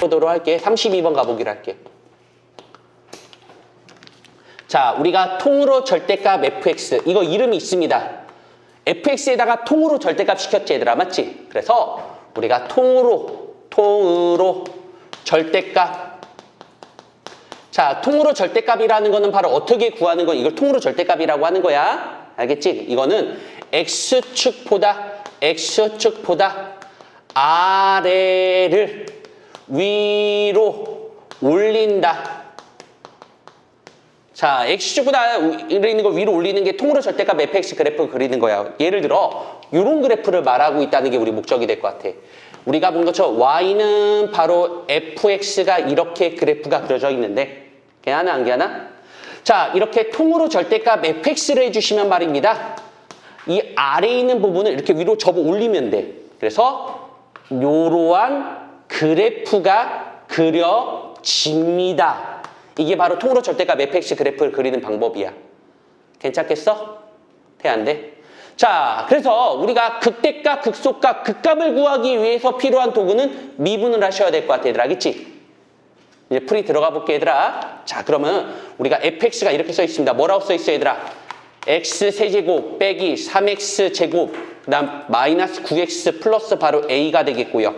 보도록 할게. 32번 가보기로 할게. 자, 우리가 통으로 절대값 fx 이거 이름이 있습니다. fx에다가 통으로 절대값 시켰지 얘들아 맞지? 그래서 우리가 통으로 통으로 절대값 자, 통으로 절대값이라는 거는 바로 어떻게 구하는 거 이걸 통으로 절대값이라고 하는 거야. 알겠지? 이거는 x축보다 x축보다 아래를 위로 올린다. 자, x축보다 있는 거 위로 올리는 게 통으로 절대값 fx 그래프 그리는 거야. 예를 들어 이런 그래프를 말하고 있다는 게 우리 목적이 될 것 같아. 우리가 본 것처럼 y는 바로 fx가 이렇게 그래프가 그려져 있는데 걔 하나 안 걔 하나? 자, 이렇게 통으로 절대값 fx를 해주시면 말입니다. 이 아래에 있는 부분을 이렇게 위로 접어 올리면 돼. 그래서 이러한 그래프가 그려집니다. 이게 바로 통으로 절대값 fx 그래프를 그리는 방법이야. 괜찮겠어? 돼, 안 돼? 자, 그래서 우리가 극대값, 극소값, 극값을 구하기 위해서 필요한 도구는 미분을 하셔야 될 것 같아, 얘들아. 알겠지? 이제 풀이 들어가 볼게, 얘들아. 자, 그러면 우리가 fx가 이렇게 써 있습니다. 뭐라고 써 있어, 얘들아? X 세제곱 빼기 3x 제곱 그다음 마이너스 9x 플러스 바로 a가 되겠고요.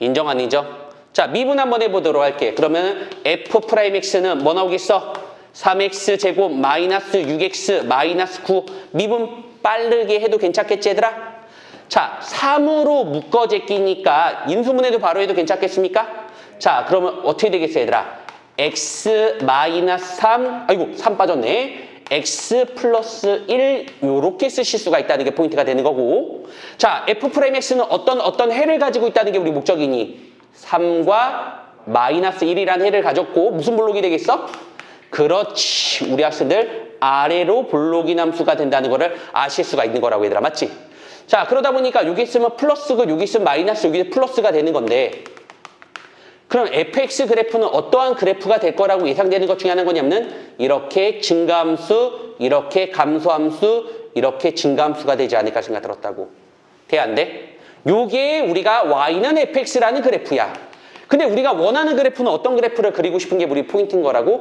인정 안 인정? 자 미분 한번 해보도록 할게. 그러면 f 프라임 x는 뭐 나오겠어? 3x 제곱 마이너스 6x 마이너스 9 미분 빠르게 해도 괜찮겠지 얘들아? 자 3으로 묶어 제끼니까 인수분해도 바로 해도 괜찮겠습니까? 자 그러면 어떻게 되겠어 얘들아? x 마이너스 3 아이고 3 빠졌네. X 플러스 1 요렇게 쓰실 수가 있다는 게 포인트가 되는 거고 자 f 프라임 x는 어떤 어떤 해를 가지고 있다는 게 우리 목적이니 3과 마이너스 1이라는 해를 가졌고 무슨 블록이 되겠어? 그렇지 우리 학생들 아래로 블록이 남수가 된다는 거를 아실 수가 있는 거라고 얘들아 맞지? 자 그러다 보니까 여기 있으면 플러스고 여기 있으면 마이너스 여기 플러스가 되는 건데 그럼 fx 그래프는 어떠한 그래프가 될 거라고 예상되는 것 중에 하나는 뭐냐면 이렇게 증가함수, 이렇게 감소함수, 이렇게 증가함수가 되지 않을까 생각 들었다고. 돼, 안 돼? 요게 우리가 y는 fx라는 그래프야. 근데 우리가 원하는 그래프는 어떤 그래프를 그리고 싶은 게 우리 포인트인 거라고?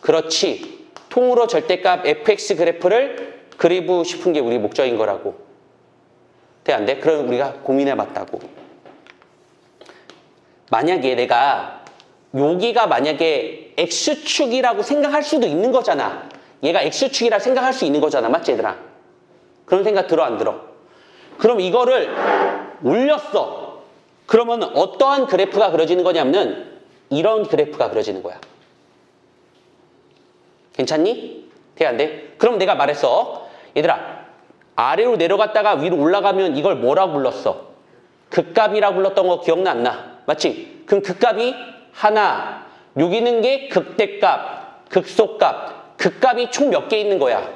그렇지. 통으로 절대값 fx 그래프를 그리고 싶은 게 우리 목적인 거라고. 돼, 안 돼? 그럼 우리가 고민해 봤다고. 만약에 내가 여기가 만약에 X축이라고 생각할 수도 있는 거잖아. 얘가 X축이라 생각할 수 있는 거잖아. 맞지 얘들아? 그런 생각 들어 안 들어? 그럼 이거를 올렸어. 그러면 어떠한 그래프가 그려지는 거냐면 이런 그래프가 그려지는 거야. 괜찮니? 돼 안 돼? 그럼 내가 말했어. 얘들아 아래로 내려갔다가 위로 올라가면 이걸 뭐라고 불렀어? 극값이라고 불렀던 거 기억나 안 나? 맞지? 그럼 극값이 하나, 여기 있는 게 극대값, 극소값, 극값이 총 몇 개 있는 거야?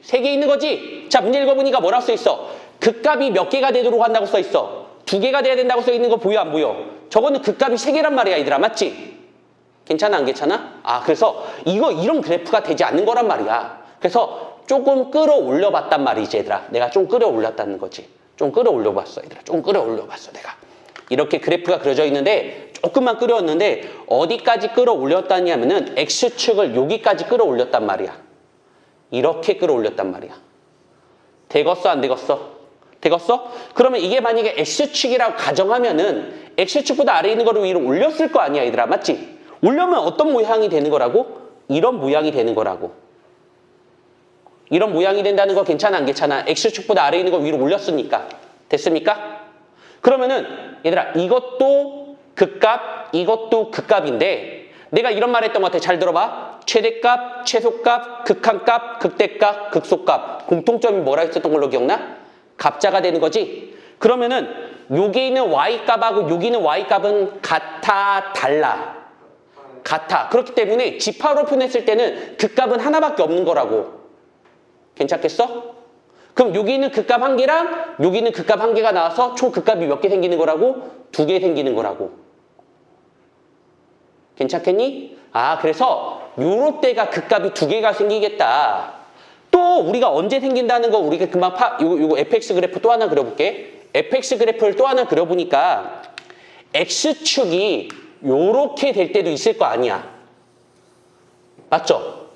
세 개 있는 거지? 자, 문제 읽어보니까 뭐라고 써 있어? 극값이 몇 개가 되도록 한다고 써 있어? 두 개가 돼야 된다고 써 있는 거 보여 안 보여? 저거는 극값이 세 개란 말이야, 얘들아. 맞지? 괜찮아, 안 괜찮아? 아, 그래서 이거 이런 그래프가 되지 않는 거란 말이야. 그래서 조금 끌어올려 봤단 말이지, 얘들아. 내가 좀 끌어올렸다는 거지. 좀 끌어올려 봤어, 얘들아. 좀 끌어올려 봤어, 내가. 이렇게 그래프가 그려져 있는데 조금만 끌어왔는데 어디까지 끌어올렸다냐면은 X축을 여기까지 끌어올렸단 말이야. 이렇게 끌어올렸단 말이야. 되겠어 안 되겠어? 되겠어? 그러면 이게 만약에 X축이라고 가정하면은 X축보다 아래에 있는 거를 위로 올렸을 거 아니야 얘들아 맞지? 올려면 어떤 모양이 되는 거라고? 이런 모양이 되는 거라고. 이런 모양이 된다는 거 괜찮아 안 괜찮아? X축보다 아래에 있는 거 위로 올렸으니까. 됐습니까? 그러면은 얘들아 이것도 극값 이것도 극값인데 내가 이런 말 했던 것 같아. 잘 들어봐. 최대값 최소값 극한값 극대값 극소값. 공통점이 뭐라 했었던 걸로 기억나? 갑자가 되는 거지? 그러면은 여기 있는 y값하고 여기 있는 y값은 같아 달라. 같아. 그렇기 때문에 지파로 표현했을 때는 극값은 하나밖에 없는 거라고. 괜찮겠어? 그럼 여기는 극값 한 개랑 여기는 극값 한 개가 나와서 총 극값이 몇 개 생기는 거라고? 두 개 생기는 거라고. 괜찮겠니? 아 그래서 요럴 때가 극값이 두 개가 생기겠다. 또 우리가 언제 생긴다는 거 우리가 금방 파 요거, 요거 fx 그래프 또 하나 그려볼게. fx 그래프를 또 하나 그려보니까 x축이 요렇게 될 때도 있을 거 아니야. 맞죠?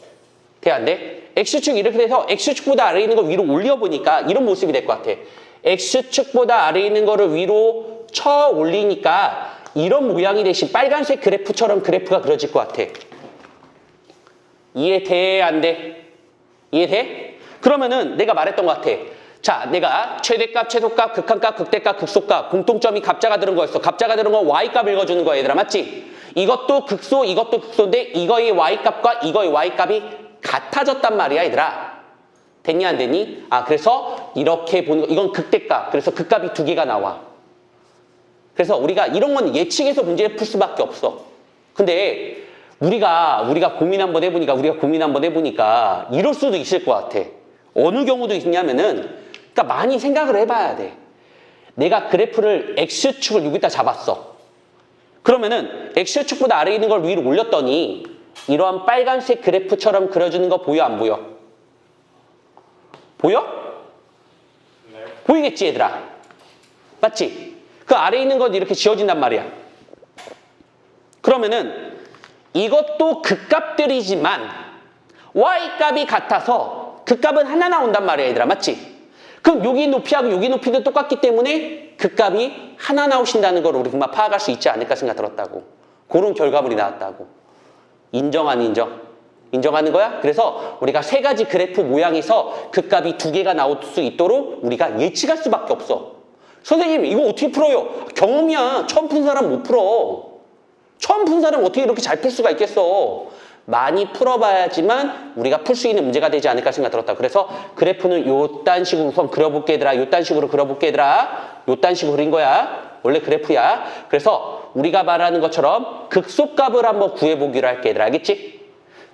돼, 안 돼? X축 이렇게 돼서 x축보다 아래에 있는 걸 위로 올려보니까 이런 모습이 될 것 같아. x축보다 아래에 있는 거를 위로 쳐 올리니까 이런 모양이 대신 빨간색 그래프처럼 그래프가 그려질 것 같아. 이해돼? 안 돼? 이해돼? 그러면은 내가 말했던 것 같아. 자, 내가 최대값, 최소값, 극한값, 극대값, 극소값 공통점이 갑자가 들은 거였어. 갑자가 들은 건 y값 읽어주는 거야, 얘들아. 맞지? 이것도 극소, 이것도 극소인데 이거의 y값과 이거의 y값이 같아졌단 말이야, 얘들아. 됐니 안 됐니? 아, 그래서 이렇게 보는 거 이건 극대값. 그래서 극값이 두 개가 나와. 그래서 우리가 이런 건 예측해서 문제를 풀 수밖에 없어. 근데 우리가 우리가 고민 한번 해보니까 우리가 고민 한번 해보니까 이럴 수도 있을 것 같아. 어느 경우도 있냐면은 그러니까 많이 생각을 해봐야 돼. 내가 그래프를 x축을 여기다 잡았어. 그러면은 x축보다 아래에 있는 걸 위로 올렸더니 이러한 빨간색 그래프처럼 그려주는 거 보여 안 보여? 보여? 보이겠지 얘들아? 맞지? 그 아래에 있는 건 이렇게 지워진단 말이야. 그러면은 이것도 극값들이지만 y값이 같아서 극값은 하나 나온단 말이야 얘들아 맞지? 그럼 여기 높이하고 여기 높이도 똑같기 때문에 극값이 하나 나오신다는 걸 우리 금방 파악할 수 있지 않을까 생각 들었다고 그런 결과물이 나왔다고 인정 안 인정? 인정하는 거야? 그래서 우리가 세 가지 그래프 모양에서 극값이 두 개가 나올 수 있도록 우리가 예측할 수밖에 없어 선생님 이거 어떻게 풀어요? 경험이야 처음 푼 사람 못 풀어 처음 푼 사람 어떻게 이렇게 잘 풀 수가 있겠어? 많이 풀어봐야지만 우리가 풀 수 있는 문제가 되지 않을까 생각 들었다. 그래서 그래프는 요딴 식으로 우선 그려볼게 얘들아. 요딴 식으로 그려볼게 얘들아. 요딴 식으로 그린 거야. 원래 그래프야. 그래서 우리가 말하는 것처럼 극소값을 한번 구해보기로 할게 얘들아. 알겠지?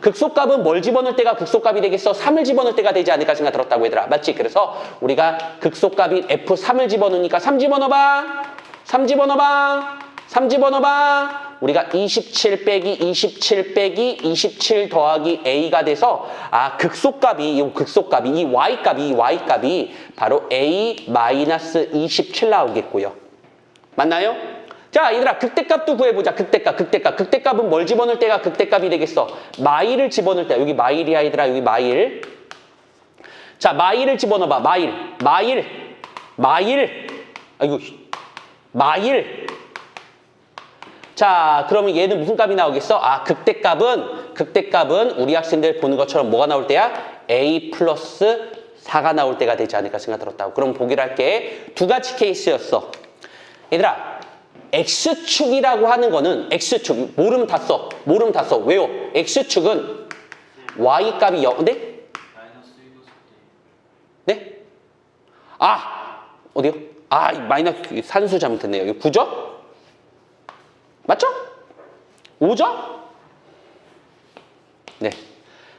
극소값은 뭘 집어넣을 때가 극소값이 되겠어? 3을 집어넣을 때가 되지 않을까 생각 들었다고 얘들아. 맞지? 그래서 우리가 극소값인 F3을 집어넣으니까 3 집어넣어봐. 3 집어넣어봐. 3 집어넣어봐. 우리가 27 빼기 27 빼기 27 더하기 A가 돼서 아 극소값이 이 극소값이 이 Y값이 이 Y값이 바로 A 마이너스 27 나오겠고요. 맞나요? 자, 얘들아, 극대값도 구해보자. 극대값, 극대값. 극대값은 뭘 집어넣을 때가 극대값이 되겠어? 마일을 집어넣을 때. 여기 마일이야, 얘들아, 여기 마일. 자, 마일을 집어넣어봐. 마일, 마일, 마일. 아이고, 마일. 자, 그러면 얘는 무슨 값이 나오겠어? 아, 극대값은, 극대값은 우리 학생들 보는 것처럼 뭐가 나올 때야? A 플러스 4가 나올 때가 되지 않을까 생각 들었다고. 그럼 보기로 할게. 두 가지 케이스였어. 얘들아, X축이라고 하는 거는 X축, 모르면 다 써. 모르면 다 써. 왜요? X축은 Y값이 0, 네? 네? 아! 어디요? 아, 이 마이너스 산수 잘못했네요. 이거 9죠? 맞죠? 5죠? 네.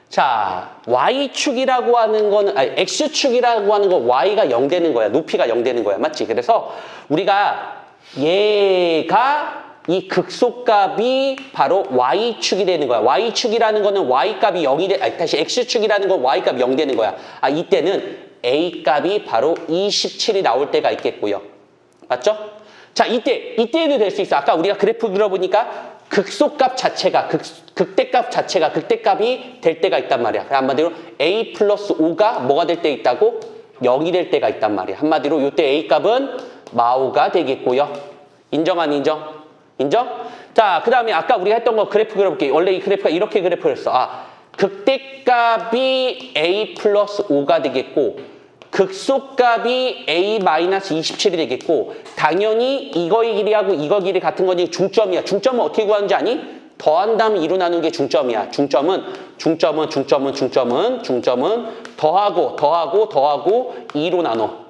자, Y축이라고 하는 거는, 아니, X축이라고 하는 거 Y가 0 되는 거야. 높이가 0 되는 거야. 맞지? 그래서 우리가 얘가 이 극소값이 바로 Y축이 되는 거야. Y축이라는 거는 Y값이 0이 돼, 아니, 다시 X축이라는 건 Y값이 0 되는 거야. 아, 이때는 A값이 바로 27이 나올 때가 있겠고요. 맞죠? 자, 이때, 이때에도 될 수 있어. 아까 우리가 그래프 그려보니까 극소값 자체가, 극, 극대값 자체가, 극대값이 될 때가 있단 말이야. 한마디로 A 플러스 5가 뭐가 될 때 있다고? 0이 될 때가 있단 말이야. 한마디로 이때 A값은 마오가 되겠고요. 인정 안 인정? 인정? 자, 그 다음에 아까 우리가 했던 거 그래프 그려볼게요. 원래 이 그래프가 이렇게 그래프였어. 아, 극대값이 A 플러스 5가 되겠고, 극소값이 A 마이너스 27이 되겠고, 당연히 이거의 길이하고 이거 길이 같은 거니 중점이야. 중점은 어떻게 구하는지 아니? 더한 다음에 2로 나누는 게 중점이야. 중점은, 중점은, 중점은, 중점은, 중점은 더하고, 더하고, 더하고 2로 나눠.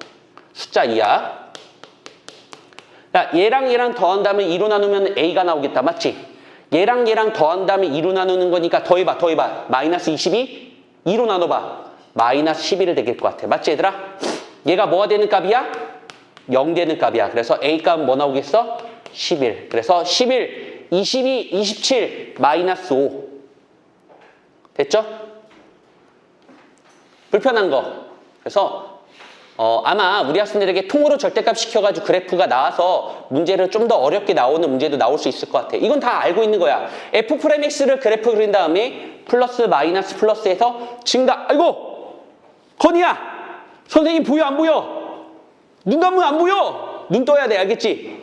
숫자 2야. 야, 얘랑 얘랑 더한 다음에 2로 나누면 A가 나오겠다. 맞지? 얘랑 얘랑 더한 다음에 2로 나누는 거니까 더해봐, 더해봐. 마이너스 22? 2로 나눠봐. 마이너스 11이 되길 것 같아. 맞지, 얘들아? 얘가 뭐가 되는 값이야? 0 되는 값이야. 그래서 A 값은 뭐 나오겠어? 11. 그래서 11, 22, 27, 마이너스 5. 됐죠? 불편한 거. 그래서 어, 아마 우리 학생들에게 통으로 절대값 시켜가지고 그래프가 나와서 문제를 좀 더 어렵게 나오는 문제도 나올 수 있을 것 같아. 이건 다 알고 있는 거야. f 프라임 x를 그래프 그린 다음에 플러스 마이너스 플러스에서 증가. 아이고! 건이야! 선생님 보여 안 보여? 눈 감으면 안 보여! 눈 떠야 돼 알겠지?